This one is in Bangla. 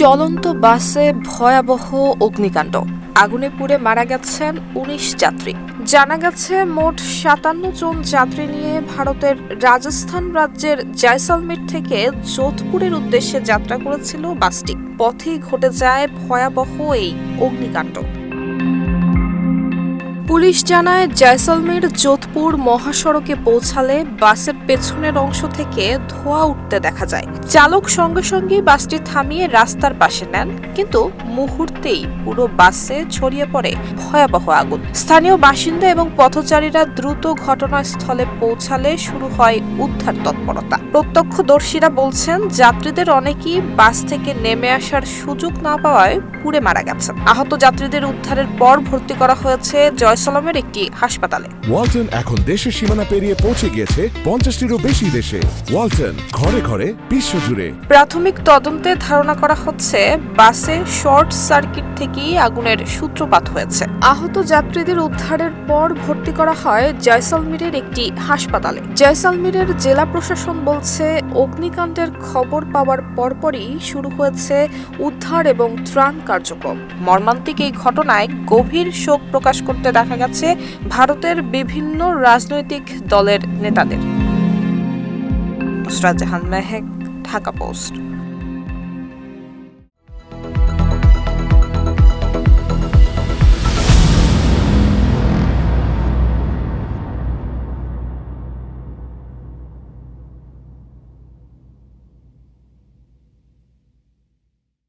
চলন্ত বাসে ভয়াবহ অগ্নিকাণ্ড। আগুনে পুড়ে মারা গেছেন উনিশ যাত্রী। জানা গেছে, মোট সাতান্ন জন যাত্রী নিয়ে ভারতের রাজস্থান রাজ্যের জয়সালমের থেকে যোধপুরের উদ্দেশ্যে যাত্রা করেছিল বাসটি। পথেই ঘটে যায় ভয়াবহ এই অগ্নিকাণ্ড। পুলিশ জানায়, জয়সলমের যোধপুর মহাসড়কে পৌঁছালে বাসের পেছনের অংশ থেকে ধোঁয়া উঠতে দেখা যায়। চালক সঙ্গে সঙ্গে বাসটি থামিয়ে রাস্তার পাশে নেন, কিন্তু মুহূর্তেই পুরো বাসে ছড়িয়ে পড়ে ভয়াবহ আগুন। স্থানীয় বাসিন্দা এবং পথচারীরা দ্রুত ঘটনাস্থলে পৌঁছালে শুরু হয় উদ্ধার তৎপরতা। প্রত্যক্ষদর্শীরা বলছেন, যাত্রীদের অনেকেই বাস থেকে নেমে আসার সুযোগ না পাওয়ায় পুড়ে মারা গেছেন। আহত যাত্রীদের উদ্ধারের পর ভর্তি করা হয়েছে জয়সলমের একটি হাসপাতালে। ওয়ালটন এখন দেশের সীমানা পেরিয়ে পৌঁছে গিয়েছে পঞ্চাশটিরও বেশি দেশে। ওয়ালটন ঘরে ঘরে বিশ্বজুড়ে। প্রাথমিক তদন্তে ধারণা করা হচ্ছে বাসে শর্ট সার্কিট থেকেই আগুনের সূত্রপাত হয়েছে। আহত যাত্রীদের উদ্ধারের পর ভর্তি করা হয় জয়সলমীরের একটি হাসপাতালে। জয়সলমীরের জেলা প্রশাসন বলছে অগ্নিকাণ্ডের খবর পাওয়ার পরপরই শুরু হয়েছে উদ্ধার এবং ত্রাণ কার্যক্রম। মর্মান্তিক এই ঘটনায় গভীর শোক প্রকাশ করতে দেখা গেছে ভারতের বিভিন্ন রাজনৈতিক দলের নেতাদের। নুসরাত মেহেক ঢাকা পোস্ট।